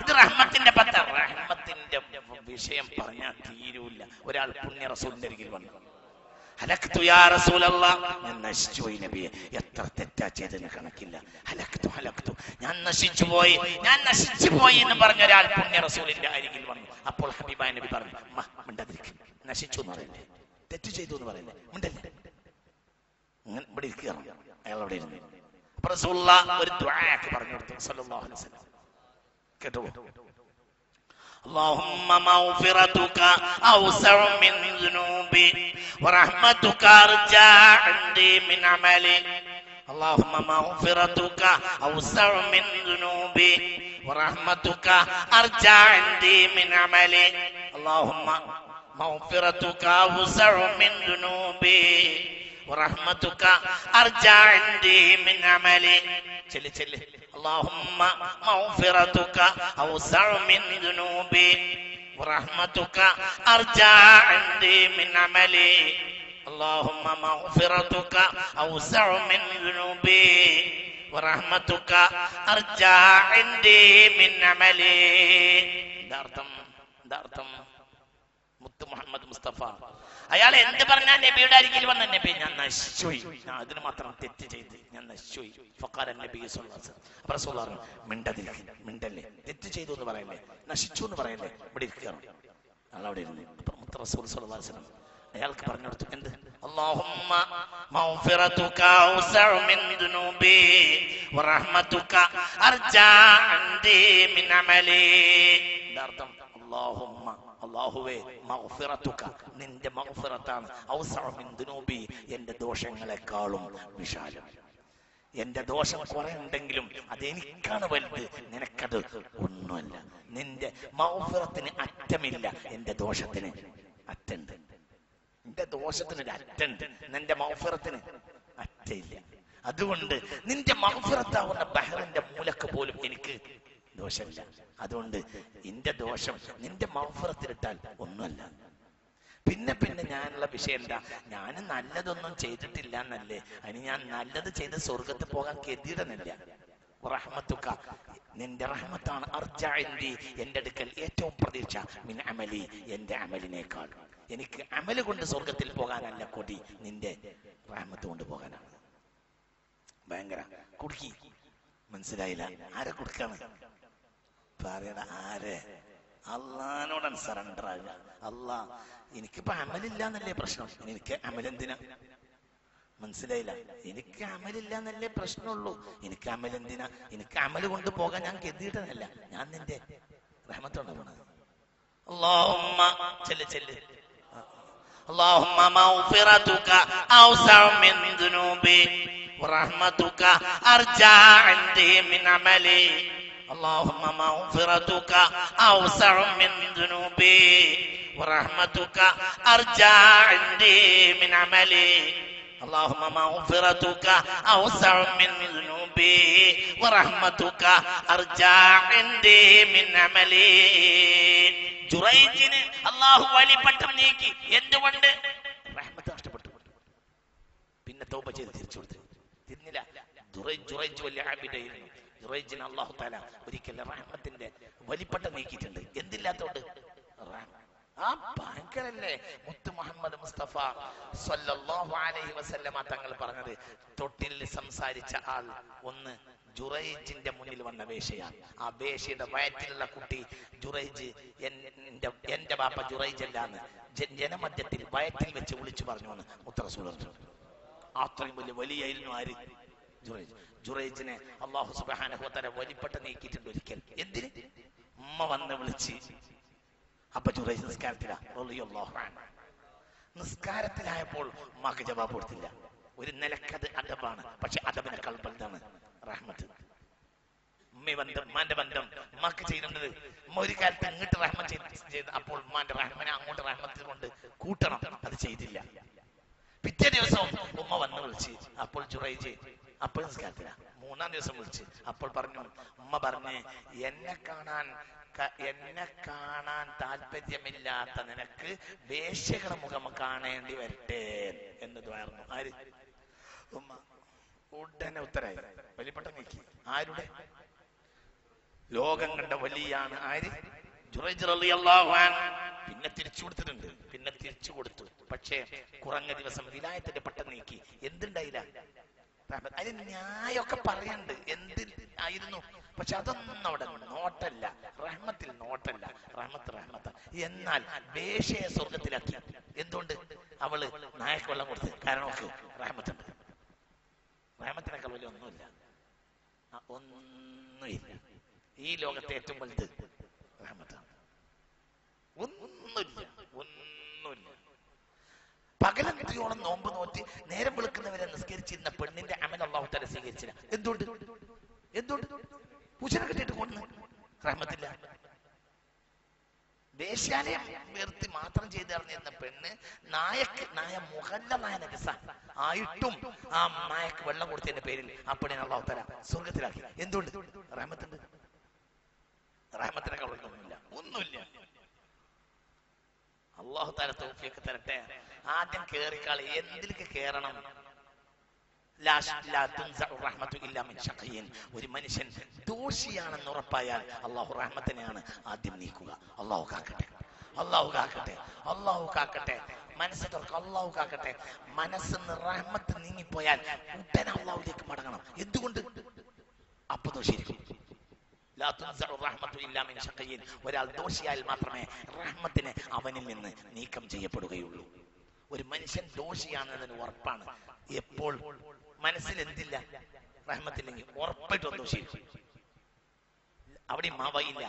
ഇത് റഹ്മത്തിന്റെ പത്ത. റഹ്മത്തിന്റെ വിഷയം പറഞ്ഞാൽ തീരൂല ഒരാൾ പുണ്യ റസൂലിന്റെ അരികിൽ വന്നു. ഹലക്തു യാ റസൂലല്ലാ. ഞാൻ നശിച്ചു നബിയെ. എത്ര തെറ്റാ ചെയ്തെന്ന് കണക്കില്ല. ഹലക്തു ഹലക്തു. ഞാൻ നശിച്ചു പോയി. ഞാൻ നശിച്ചു പോയി എന്ന് പറഞ്ഞ ഒരാൾ പുണ്യ റസൂലിന്റെ അരികിൽ വന്നു. അപ്പോൾ ഹബീബായ നബി പറഞ്ഞു "മ, മിണ്ടാതിരിക്ക്. നശിച്ചു എന്ന് പറയല്ലേ? തെറ്റ് ചെയ്തു എന്ന് പറയല്ലേ? മിണ്ടല്ലേ? ഇവിടെ ഇരിക്കുകയാണ്. അയാൾ അവിടെ ഇരുന്നു. അപ്പൊ റസൂലുള്ള ഒരു ദ്വാക്ക് പറഞ്ഞു കൊടുത്തു സല്ലല്ലാഹു അലൈഹി വസല്ലം കേട്ടോ اللهم مغفرتك أوسع من ذنوبي ورحمتك أرجى عندي من عملي اللهم مغفرتك أوسع من ذنوبي ورحمتك أرجى عندي من عملي اللهم مغفرتك أوسع من ذنوبي ورحمتك أرجى عندي من عملي ചെല്ലി ചെല്ലി اللهم مغفرتك أوسع من ذنوبي ورحمتك أرجى عندي من عملي اللهم مغفرتك أوسع من ذنوبي ورحمتك أرجى عندي من عملي ദാർത്ഥം ദാർത്ഥം മുത്ത് മുഹമ്മദ് മുസ്തഫ അയാൾ എന്ത് പറഞ്ഞാൽ നബിയുടെ അരികിൽ വന്ന നബി ഞാൻ നശിച്ചുപോയി ഞാൻ അതിന് മാത്രം തെറ്റ് ചെയ്ത് ഞാൻ നശിച്ചുപോയി ഫക്കാരൻ നബി സ്വല്ലല്ലാഹു അലൈഹി വസല്ലം. അപ്പോൾ റസൂൽ പറഞ്ഞു മിണ്ടതിരിക്കും മിണ്ടല്ലേ തെറ്റ് ചെയ്തു എന്ന് പറയല്ലേ നശിച്ചു എന്ന് പറയല്ലേ ഇവിടെ ഇരിക്കുകയാണ് അയാൾ അവിടെ ഇരുന്നു അപ്പൊ മുത്ത് റസൂൽ സ്വല്ലല്ലാഹു അലൈഹി വസല്ലം അയാൾക്ക് പറഞ്ഞു കൊടുത്തു എന്ത് اللهم مغفرتك أوسع من ذنوبي ورحمتك أرجى عندي من عملي ഇതർത്ഥം اللهم അള്ളാഹുവേ നിന്റെ ദുനൂബി എന്റെ ദോഷങ്ങളെക്കാളും വിശാലം. എന്റെ ദോഷം കുറെ ഉണ്ടെങ്കിലും അതെനിക്കാണ് വലുത്. നിനക്കത് ഒന്നുമല്ല. നിന്റെ മൗഫിറത്തിന് അറ്റമില്ല. എന്റെ ദോഷത്തിന് അറ്റുണ്ട് നിന്റെ ദോഷത്തിന് ഒരു അറ്റുണ്ട് നിന്റെ മൗഫിറത്തിന് അറ്റയില്ല അതുകൊണ്ട് നിന്റെ മൗഫിറത്താവുന്ന ബഹറിന്റെ മൂലക്ക് പോലും എനിക്ക് ദോഷമില്ല. അതുകൊണ്ട് നിന്റെ ദോഷം നിന്റെ മൗഫറത്തിലിട്ടാൽ ഒന്നുമല്ല. പിന്നെ പിന്നെ ഞാനുള്ള വിഷയം എന്താ? ഞാൻ നല്ലതൊന്നും ചെയ്തിട്ടില്ല എന്നല്ലേ അതിന് ഞാൻ നല്ലത് ചെയ്ത് സ്വർഗത്ത് പോകാൻ കെതിടനില്ല റഹ്മത്തുക്ക നിന്റെ റഹ്മത്താണ് അർജാഇന്റെ എന്റെ അടുക്കൽ ഏറ്റവും പ്രതീക്ഷ. മിൻ അമലി എന്റെ അമലിനേക്കാൾ. എനിക്ക് അമൽ കൊണ്ട് സ്വർഗത്തിൽ പോകാനല്ല കൊടി നിന്റെ റഹ്മത്ത് കൊണ്ട് പോകാനാണ്. ഭയങ്കര കുടുക്കി. മനസ്സിലായില്ല? ആരെ കുടുക്കാണ്? പറയണ ആരെ അള്ളഹാനോടാണ് സറണ്ടർ ആകുക അള്ളാ എനിക്കിപ്പോ അമലില്ല എന്നല്ലേ പ്രശ്നം എനിക്ക് അമലെന്തിനാ മനസ്സിലായില്ല എനിക്ക് അമലില്ല എന്നല്ലേ പ്രശ്നമുള്ളൂ എനിക്ക് അമലെന്തിനാ എനിക്ക് അമല് കൊണ്ട് പോകാൻ ഞാൻ കെതിയിട്ടനല്ല ഞാൻ നിന്റെ റഹ്മത്തോടെ പോണത് اللهم ചെല്ല് ചെല്ല് اللهم مغفرتك أوسع من ذنوبي ورحمتك أرجى عندي من عملي اللهم مغفرتك أوسع من ذنوبي ورحمتك أرجى عندي من عملي اللهم مغفرتك أوسع من ذنوبي ورحمتك أرجى عندي من عملي ജുറൈജിന് അള്ളാഹു വലിപ്പട്ടം നീക്കി എന്തുകൊണ്ട് റഹ്മത്ത് നഷ്ടപ്പെട്ടു പിന്നെ തൗബ ചെയ്ത് തിരിച്ചു കൊടുത്തു ജുറൈജ് വലിയ ആബിദായിരുന്നു ജുറൈജിന് അള്ളാഹു താല ഒരിക്കൽ റഹ്മത്തിന്റെ വലിപ്പട്ടം നീക്കിയിട്ടുണ്ട്. എന്തില്ലാത്തോണ്ട്? ആ ഭയങ്കരല്ലേ മുത്ത് മുഹമ്മദ് മുസ്തഫ സല്ലല്ലാഹു അലൈഹി വസല്ലമ തങ്ങൾ പറഞ്ഞത് തൊട്ടിൽ സംസാരിച്ച ആൾ ഒന്ന് ജുറൈജിന്റെ മുന്നിൽ വന്ന വേഷയാണ് ആ വേഷയുടെ വയറ്റിലുള്ള കുട്ടി ജുറൈജ് എന്റെ എന്റെ ബാപ്പ ജുറൈജ് അല്ലാന്ന് ജനമധ്യത്തിൽ വയറ്റിൽ വെച്ച് വിളിച്ചു പറഞ്ഞു എന്ന് മുത്തറസൂൾ അത്രയും വലിയ വലിയായിരുന്നു ആര്? ജുറേജ്. ജുറേജിനെ അള്ളാഹു സുബ്ഹാനഹു വലിപ്പെട്ട നീക്കിയിട്ടുണ്ട് ഒരിക്കൽ. എന്തിന്? ഉമ്മ വന്ന് വിളിച്ച് അപ്പൊ ജുറേജ് നിസ്കാരത്തിലാ. നിസ്കാരത്തിലായപ്പോൾ ഉമ്മാക്ക് ജവാബ് കൊടുത്തില്ല. ഒരു നിലക്കത് അദബാണ്. പക്ഷെ അദബിനേക്കാൾ വലുതാണ് റഹ്മത്ത്. ഉമ്മി ബന്ധം ഉമ്മാന്റെ ബന്ധം. ഉമ്മാക്ക് ചെയ്യുന്നത് ഉമ്മ ഒരു കാലത്ത് ഇങ്ങോട്ട് റഹ്മ ചെയ്ത് അപ്പോൾ ഉമ്മാന്റെ റഹ്മനെ അങ്ങോട്ട് റഹ്മത്തിൽ കൊണ്ട് കൂട്ടണം. അത് ചെയ്തില്ല. പിറ്റേ ദിവസം ഉമ്മ വന്ന് വിളിച്ച് അപ്പോൾ ജുറൈജ് അപ്പോൾ നിസ്കാരത്തില്ല മൂന്നാം ദിവസം വിളിച്ച് അപ്പോൾ പറഞ്ഞു ഉമ്മ പറഞ്ഞ് എന്നെ കാണാൻ എന്നെ കാണാൻ താല്പര്യമില്ലാത്ത നിനക്ക് വേശ്യകളുടെ മുഖം കാണേണ്ടി വരട്ടെ എന്ന് ദ്വാർന്നു ആര്? ഉമ്മ. ഉടനെ ഉത്തരായി. വലിപ്പെട്ട നീക്കി. ആരുടെ? ലോകം കണ്ട വലിയാണ് ആര്? റളിയല്ലാഹു. പിന്നെ തിരിച്ചു കൊടുത്തിട്ടുണ്ട്. പിന്നെ തിരിച്ചു കൊടുത്തു. പക്ഷേ കുറഞ്ഞ ദിവസം വിലായത്തിന്റെ പട്ടം നീക്കി. എന്തുണ്ടായില്ല. അതിന് ന്യായമൊക്കെ പറയണ്ട്. എന്ത് ആയിരുന്നു? പക്ഷെ അതൊന്നും അവിടെ നോട്ടല്ല. റഹ്മത്തിൽ നോട്ടല്ല. റഹ്മത്ത് റഹ്മത്ത്. എന്നാൽ വേഷയെ സ്വർഗത്തിലാക്കി എന്തുകൊണ്ട്? അവൾ നായക്ക് വെള്ളം കൊടുത്ത് കാരണം റഹ്മത്തുണ്ട്. റഹ്മത്തിനേക്കാൾ വലിയ ഒന്നുമില്ല. ഒന്നുമില്ല. ഈ ലോകത്തെ ഏറ്റവും വലുത് റഹ്മത്താണ്. ഒന്നുമില്ല ഒന്നുമില്ല. പകലത്തിയോളം നോമ്പ് നോറ്റി നേരം വിളിക്കുന്നവരെ നിസ്കരിച്ചിരുന്ന പെണ്ണിന്റെ അമൽ അള്ളാഹു തല സ്വീകരിച്ചില്ല. എന്തുകൊണ്ട് എന്തുകൊണ്ട് പൂച്ചനെ കിട്ടിയിട്ട് കൊന്ന്. റഹ്മത്തില്ല. വേശ്യാലയം വേർത്തി മാത്രം ചെയ്തറിഞ്ഞിരുന്ന പെണ്ണ് നായക്ക് നായ മുഹല്ല നായ നഗസ. ആയിട്ടും ആ നായക്ക് വെള്ളം കൊടുത്തതിന്റെ പേരിൽ ആ പെണ്ണിനെ അള്ളാഹു തല സ്വർഗത്തിലാക്കി എന്തുകൊണ്ട് റഹ്മത്തുണ്ട്. റഹ്മത്തിനൊക്കെ ഒന്നുമില്ല. ഒന്നുമില്ല. അള്ളാഹു തോഫിയൊക്കെ തരട്ടെ? ആദ്യം കേറിക്കാളി എന്തിലേക്ക് കേറണം? ഒരു മനുഷ്യൻ ദോഷിയാണെന്ന് ഉറപ്പായാൽ അള്ളാഹു റഹ്മത്തിനെയാണ് ആദ്യം നീക്കുക. അള്ളാഹു കാക്കട്ടെ. അള്ളാഹു കാക്കട്ടെ. അള്ളാഹു കാക്കട്ടെ. മനസ്സ് തുറക്കും. അള്ളാഹു കാക്കട്ടെ. മനസ്സിന്ന് റഹ്മത്ത് നീങ്ങിപ്പോയാൽ ഉടനെ അള്ളാഹുലേക്ക് മടങ്ങണം. എന്തുകൊണ്ട്? അപ്പൊ ദോഷിയിരിക്കും ഒരാൾ ദോഷിയായാൽ മാത്രമേ റഹ്മത്തിന് അവനിൽ നിന്ന് നീക്കം ചെയ്യപ്പെടുകയുള്ളൂ. ഒരു മനുഷ്യൻ ദോഷിയാണെന്നതിന് ഉറപ്പാണ്. എപ്പോൾ? മനസ്സിൽ എന്തില്ല? റഹ്മത്തില്ലെങ്കിൽ ഉറപ്പായിട്ടും ദോഷിയിരിക്കും അവിടെ മാവയില്ല